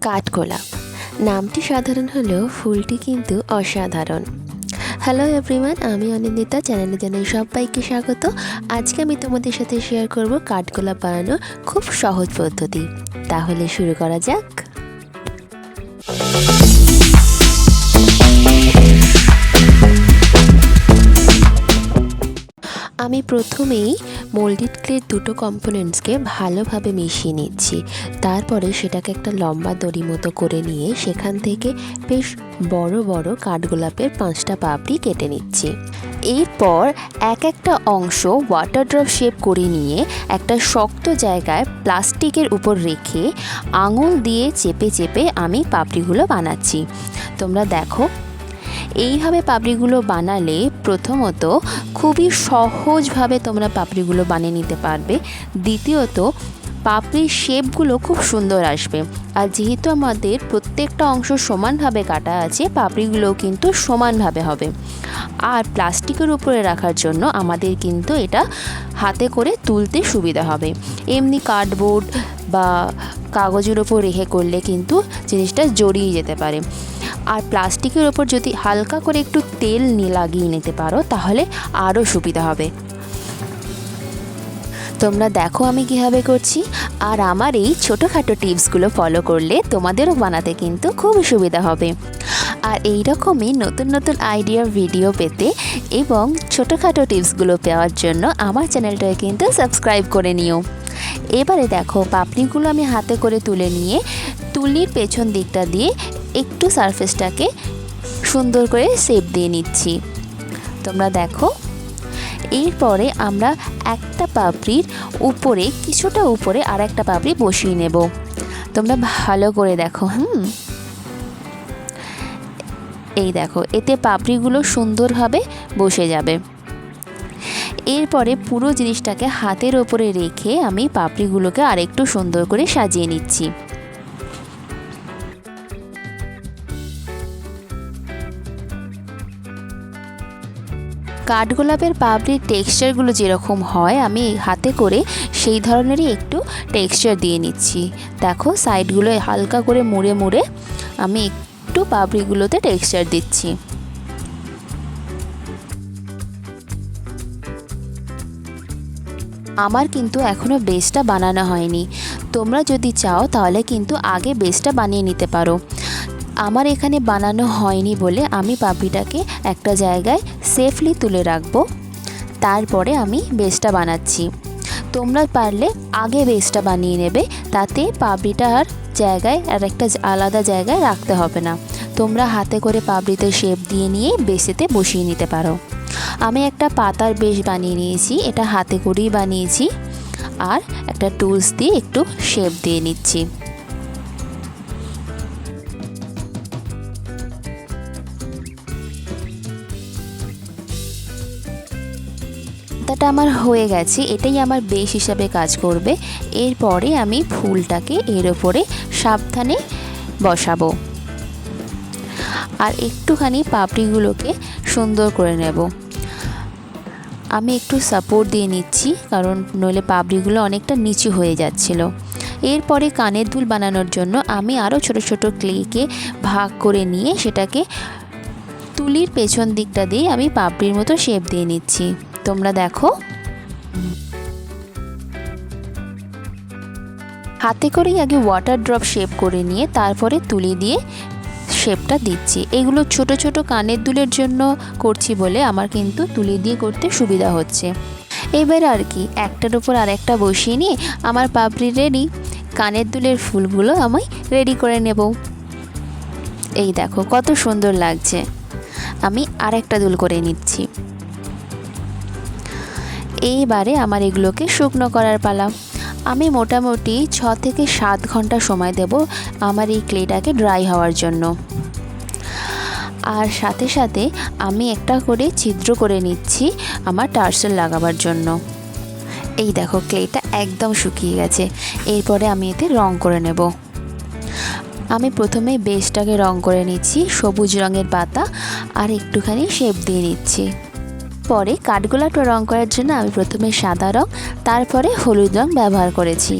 কাঠগোলাপ। নামটি সাধারণ হলেও ফুলটি কিন্তু অসাধারণ। হ্যালো এভরিওয়ান আমি অনিন্দিতা, চ্যানেলে জানাই সবাইকে স্বাগত। আজকে আমি তোমাদের সাথে শেয়ার করব কাঠগোলাপ বানানোর খুব সহজ পদ্ধতি। তাহলে শুরু করা যাক। আমি প্রথমেই মোল্ডেড ক্লের দুটো কম্পোনেন্টসকে ভালোভাবে মিশিয়ে নিচ্ছি। তারপরে সেটাকে একটা লম্বা দড়ি মতো করে নিয়ে সেখান থেকে বেশ বড় বড় কাঠগোলাপের পাঁচটা পাপড়ি কেটে নিচ্ছি। এরপর এক একটা অংশ ওয়াটার ড্রপ শেপ করে নিয়ে একটা শক্ত জায়গায় প্লাস্টিকের উপর রেখে আঙুল দিয়ে চেপে চেপে আমি পাপড়িগুলো বানাচ্ছি। তোমরা দেখো এইভাবে পাপড়িগুলো বানালে প্রথমত খুবই সহজভাবে তোমরা পাপড়িগুলো বানিয়ে নিতে পারবে। দ্বিতীয়ত, পাপড়ির শেপগুলো খুব সুন্দর আসবে। আর যেহেতু আমাদের প্রত্যেকটা অংশ সমানভাবে কাটা আছে, পাপড়িগুলোও কিন্তু সমানভাবে হবে। আর প্লাস্টিকের উপরে রাখার জন্য আমাদের কিন্তু এটা হাতে করে তুলতে সুবিধা হবে। এমনি কার্ডবোর্ড বা কাগজের ওপর রেখে করলে কিন্তু জিনিসটা জড়িয়ে যেতে পারে। আর প্লাস্টিকের ওপর যদি হালকা করে একটু তেল নিয়ে লাগিয়ে নিতে পারো, তাহলে আরও সুবিধা হবে। তোমরা দেখো আমি কীভাবে করছি। আর আমার এই ছোটোখাটো টিপসগুলো ফলো করলে তোমাদেরও বানাতে কিন্তু খুবই সুবিধা হবে। আর এই রকমই নতুন নতুন আইডিয়া ভিডিও পেতে এবং ছোটোখাটো টিপসগুলো পাওয়ার জন্য আমার চ্যানেলটাকে কিন্তু সাবস্ক্রাইব করে নিও। এবারে দেখো, পাপড়িগুলো আমি হাতে করে তুলে নিয়ে, তুলির পেছন দিকটা দিয়ে একটু সারফেসটাকে সুন্দর করে শেপ দিয়ে নিচ্ছি। তোমরা দেখো, এরপরে আমরা একটা পাপড়ির উপরে, কিছুটা উপরে আর একটা পাপড়ি বসিয়ে নেব। তোমরা ভালো করে দেখো, হুম? এই দেখো, এতে পাপড়িগুলো সুন্দরভাবে বসে যাবে। এরপরে পুরো জিনিসটাকে হাতের ওপরে রেখে আমি পাপড়িগুলোকে আরেকটু সুন্দর করে সাজিয়ে নিচ্ছি। কাঠগোলাপের পাপড়ির টেক্সচারগুলো যেরকম হয়, আমি হাতে করে সেই ধরনেরই একটু টেক্সচার দিয়ে নিচ্ছি। দেখো সাইডগুলো হালকা করে মুড়ে মুড়ে আমি একটু পাপড়িগুলোতে টেক্সচার দিচ্ছি। আমার কিন্তু এখনও বেসটা বানানো হয়নি। তোমরা যদি চাও, তাহলে কিন্তু আগে বেসটা বানিয়ে নিতে পারো। আমার এখানে বানানো হয়নি বলে আমি পাপড়িটাকে একটা জায়গায় সেফলি তুলে রাখব। তারপরে আমি বেসটা বানাচ্ছি। তোমরা পারলে আগে বেসটা বানিয়ে নেবে, তাতে পাপড়িটা আর জায়গায় আর একটা আলাদা জায়গায় রাখতে হবে না। তোমরা হাতে করে পাপড়িতে শেপ দিয়ে নিয়ে বেসেতে বসিয়ে নিতে পারো। আমি একটা পাতার বেশ বানিয়ে নিয়েছি, এটা হাতে করেই বানিয়েছি। আর একটা টুলস দিয়ে একটু শেপ দিয়ে নিচ্ছি। পাতাটা আমার হয়ে গেছে, এটাই আমার বেশ হিসাবে কাজ করবে। এরপরে আমি ফুলটাকে এর ওপরে সাবধানে বসাবো। আর একটুখানি পাপড়িগুলোকে সুন্দর করে নেব। আমি একটু সাপোর্ট দিয়ে নিচ্ছি, কারণ নইলে পাপড়িগুলো অনেকটা নিচু হয়ে যাচ্ছিল। এরপরে কানের দুল বানানোর জন্য আমি আরও ছোট ছোট ক্লেকে ভাগ করে নিয়ে সেটাকে তুলির পেছন দিকটা দিয়ে আমি পাপড়ির মতো শেপ দিয়ে নিচ্ছি। তোমরা দেখো। হাতে করেই আগে ওয়াটার ড্রপ শেপ করে নিয়ে তারপরে তুলি দিয়ে শেপটা দিচ্ছি। এগুলো ছোট ছোট কানের দুলের জন্য করছি বলে আমার কিন্তু তুলি দিয়ে করতে সুবিধা হচ্ছে। এবার আর কি, একটার উপর আর একটা বসিয়ে নিয়ে আমার পাপড়ি রেডি কানের দুলের ফুলগুলো আমি রেডি করে নেব। এই দেখো, কত সুন্দর লাগছে। আমি আরেকটা দুল করে নিচ্ছি। এইবারে আমার এগুলোকে শুকনো করার পালা। আমি মোটামুটি ছ থেকে সাত ঘণ্টা সময় দেব আমার এই ক্লেটাকে ড্রাই হওয়ার জন্য। আর সাথে সাথে আমি একটা করে ছিদ্র করে নিচ্ছি আমার টার্সেল লাগাবার জন্য। এই দেখো, ক্লেটা একদম শুকিয়ে গেছে। এরপরে আমি এতে রং করে নেব। আমি প্রথমে বেসটাকে রং করে নিচ্ছি, সবুজ রঙের পাতা, আর একটুখানি শেপ দিয়ে নিচ্ছি। পরে কাঠগোলাপটা রং করার জন্য আমি প্রথমে সাদা রং, তারপরে হলুদ রং ব্যবহার করেছি।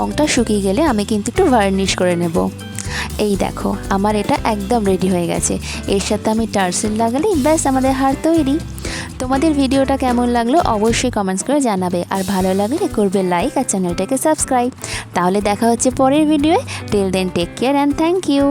রংটা শুকিয়ে গেলে আমি কিন্তু একটু ভার্নিশ করে নেব। এই দেখো, আমার এটা একদম রেডি হয়ে গেছে। এর সাথে আমি টার্সিন লাগালেই ব্যাস আমাদের হার তৈরি। তোমাদের ভিডিওটা কেমন লাগল অবশ্যই কমেন্টস করে জানাবে। আর ভালো লাগলে করবে লাইক আর চ্যানেলটাকে সাবস্ক্রাইব তাহলে দেখা হচ্ছে পরের ভিডিওয়ে till then take care and thank you